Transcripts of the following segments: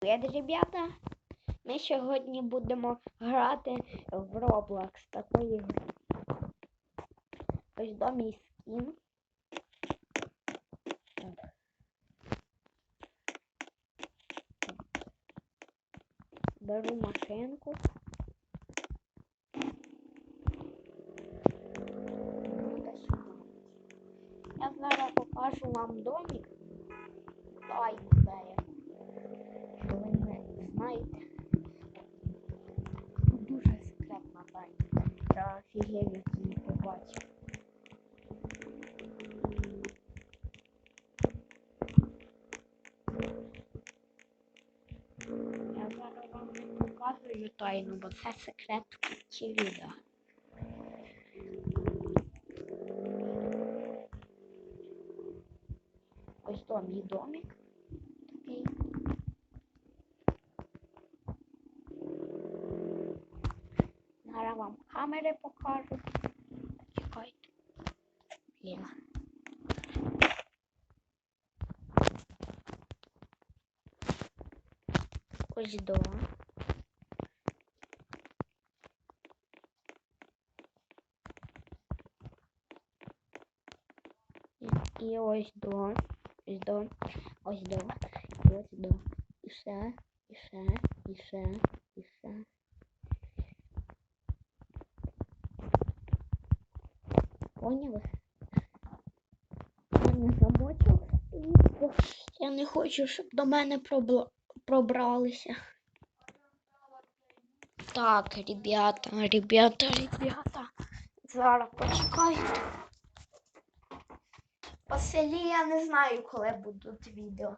Привіт, ребята! Ми сьогодні будемо грати в Roblox такої гри. Ось до мій скін. Беру машинку. Я зараз покажу вам домик. Тайну де я. Що ви не знаєте. Тут Дуже секретна тайна. Я офігів, як її побачив. Я зараз вам не показую тайну, бо це секрет в кінці відео. Ось то мій домик такий. Зараз вам камери покажу. Чекайте. Блін. Ось до. І, і ось до. Ось до. Ось до. І ось до. І все. І все. І все. І все. Поняли? Я не світло. Я не хочу, щоб до мене пробралися. Так, ребята, ребята, ребята. Зараз почекайте. По селі я не знаю, коли будуть відео.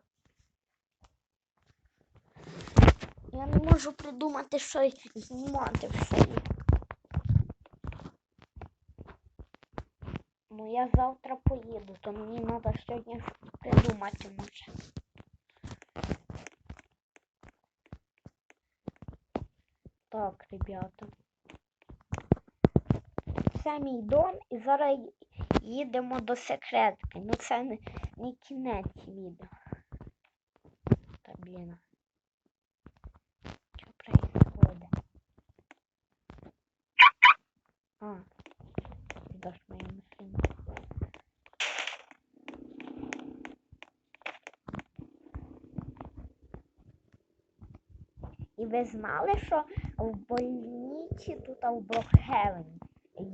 Я не можу придумати щось знімати в селі. Ну я завтра поїду, то мені треба сьогодні придумати може. Так, ребята. Це мій дом і зараз їдемо до секретки. Ну це не, не кінець відео. Та блін. Що происходит? А, даш мою машину. І ви знали, що в больниці тут в Брокхевені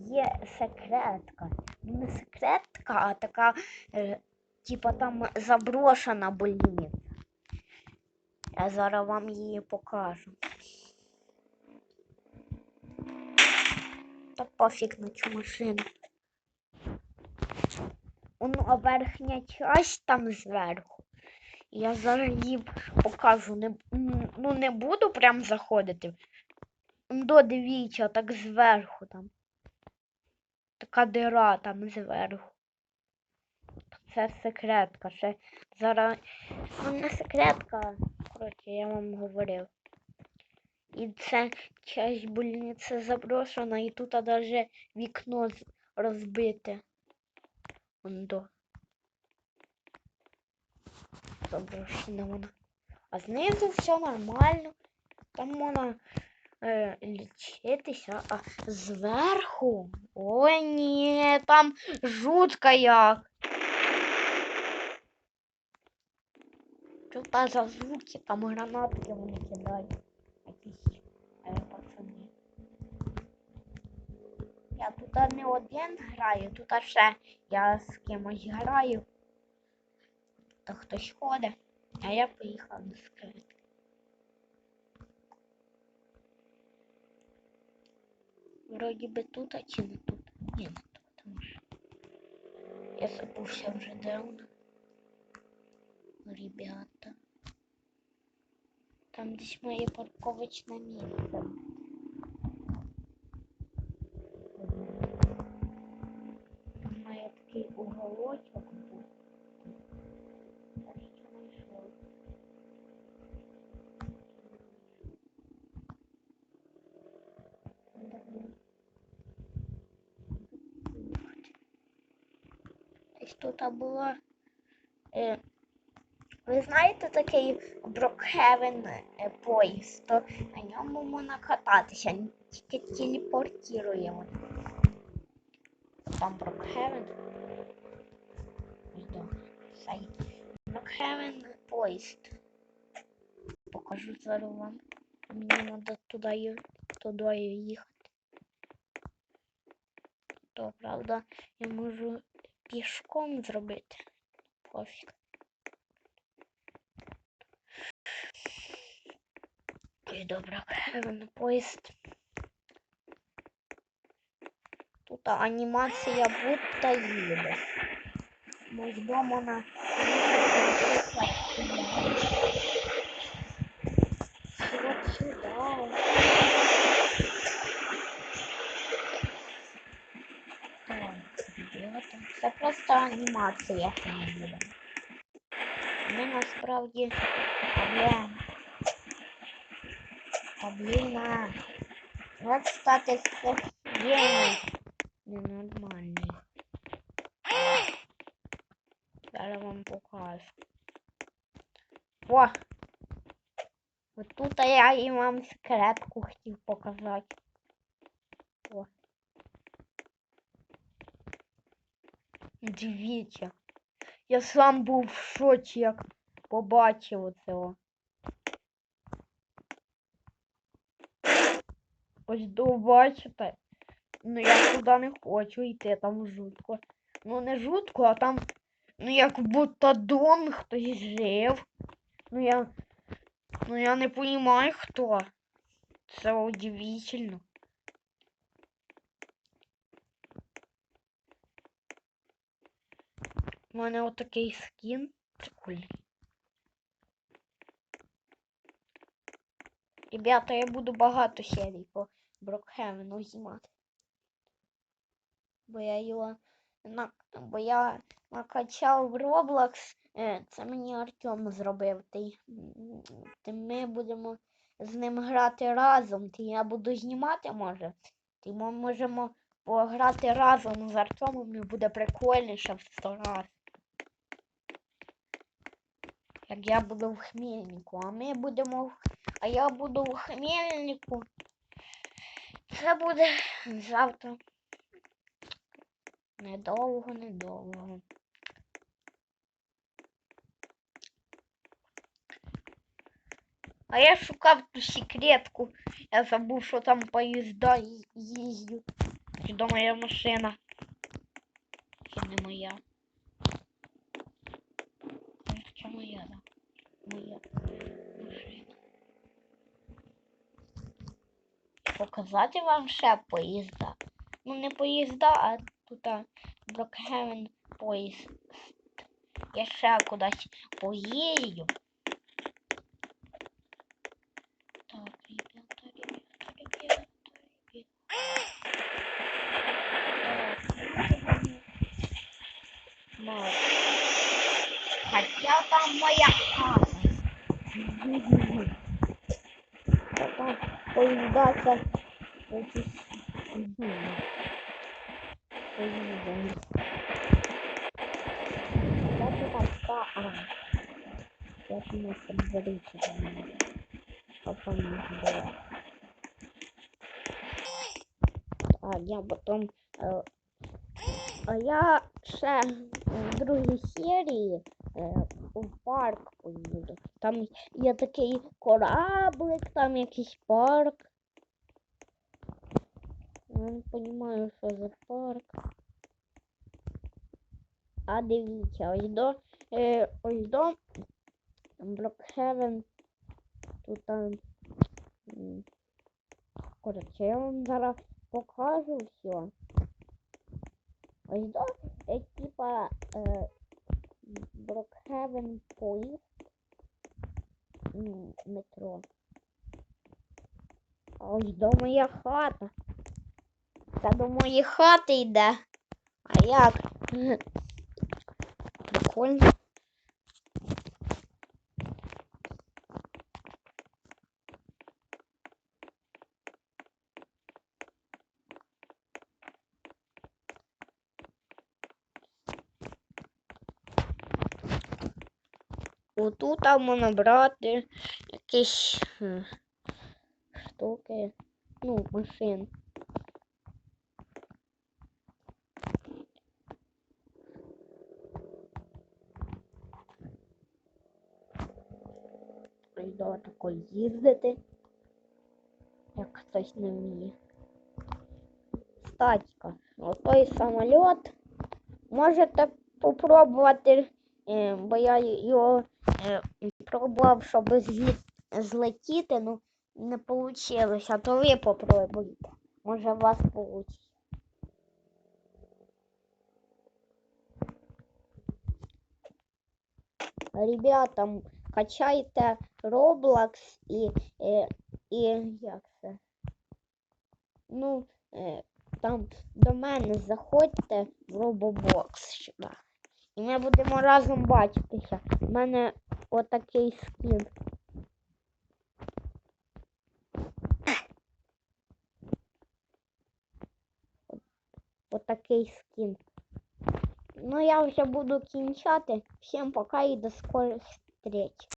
є секретка. Ну не секретка, а така, е, типа там заброшена больниця. Я зараз вам її покажу. Та пофіг на цю машину. А верхня часть там зверху. Я зараз її покажу. Не, ну не буду прям заходити. До дивіться, так зверху там. Така дира там зверху. Це секретка. Ще зараз. Ну не секретка. Коротше, я вам говорив. І це часть больниці заброшена, і тут навіть вікно розбите. Вон до. Заброшена вона. А знизу все нормально. Там можна е, лічитися, а зверху. Ой, ні, там жутко як. Що та за звуки, там гранатки вони кидають. Якісь е, пацани. Я тут не один граю, тут ще я з кимось граю. То хтось ходить, а я поїхав до скритки. Вроді би тут, а чи не тут? Ні, не тут, що я забувся вже де. Ребята. Там десь моє парковочне місце. Має такий уголочок був. Я ще знайшов. Десь тут була е, Ви знаєте такий Брокхевен е, поїзд, то на ньому можна кататися, тільки телепортуємо. Там Брокхевен. Брокхевен поїзд. Покажу зараз вам. Мені треба туди, туди їхати. То правда, я можу пішком зробити. Пофіг. Ой, добре, на поїзд. Тут анімація будто їде. Ми йдемо на Вот сюда. Це просто анімація, як ми насправді проблем. Та блін, а. Вот, кстати, це гений. Ненормальний. Зараз вам покажу. О! От тут я і вам секретку хотів показати. О. Дивіться. Я сам був в шоці, як побачив оцього. Ось до бачите. Ну я туди не хочу йти, там жутко. Ну не жутко, а там, ну як будто дом хтось жив. Ну я. Ну я не понимаю хто. Це удивительно. У мене отакий скін. Прикольний. Ребята, я буду багато серій по Брокхевену знімати. Бо я його на... бо я накачав в Roblox. Е, Це мені Артем зробив. Й ми будемо з ним грати разом. Ти я буду знімати, може. Ти ми можемо пограти разом з Артемом і буде прикольніше в 100 раз. Як я буду в Хмельнику, а ми будемо а я буду в Хмельнику. Це буде завтра. Недовго, недовго. А я шукав ту секретку. Я забув, що там поїзда їздять. Чи до моя машина? Чи не моя? Ну, Чи моя, да? Моя машина. Показати вам ще поїзда. Ну не поїзда, а тут Брокхевен поїзд. Я ще кудись поїду. Так, ребята, ребята, ребята, ребята. Мало. Хотя там моя хата. Потом поїздаться якісь мгм, поїздом. Я тут така, а. Я думаю, що заберіться до мене. Потом не збираю. А я потом... е, А я ще в другій серії е, в парк поїду. Там є такий кораблик, там якийсь парк. Я не розумію, що за парк. А дивіться, ось до е, ось до Брокхевен. Тут там. Коротше, я вам зараз покажу все. Ось до е, типа е, Брокхевен м, метро. Ось до моя хата. Та до моєї хати йде. А як? Прикольно. Отут там можна брати якісь е, штуки, ну, машин. Прийде тако їздити, як хтось не вміє. Статіка. Отой самоліт можете попробувати, е, бо я його е, пробував, щоб злетіти, ну не вийшло. А то ви попробуйте. Може у вас вийде. Ребята, качайте Roblox і, і, і як це? Ну, е, там до мене заходьте в Roblox. І ми будемо разом бачитися. У мене отакий скін. Отакий скін. Ну, я вже буду кінчати. Всім пока і до скорих встреч.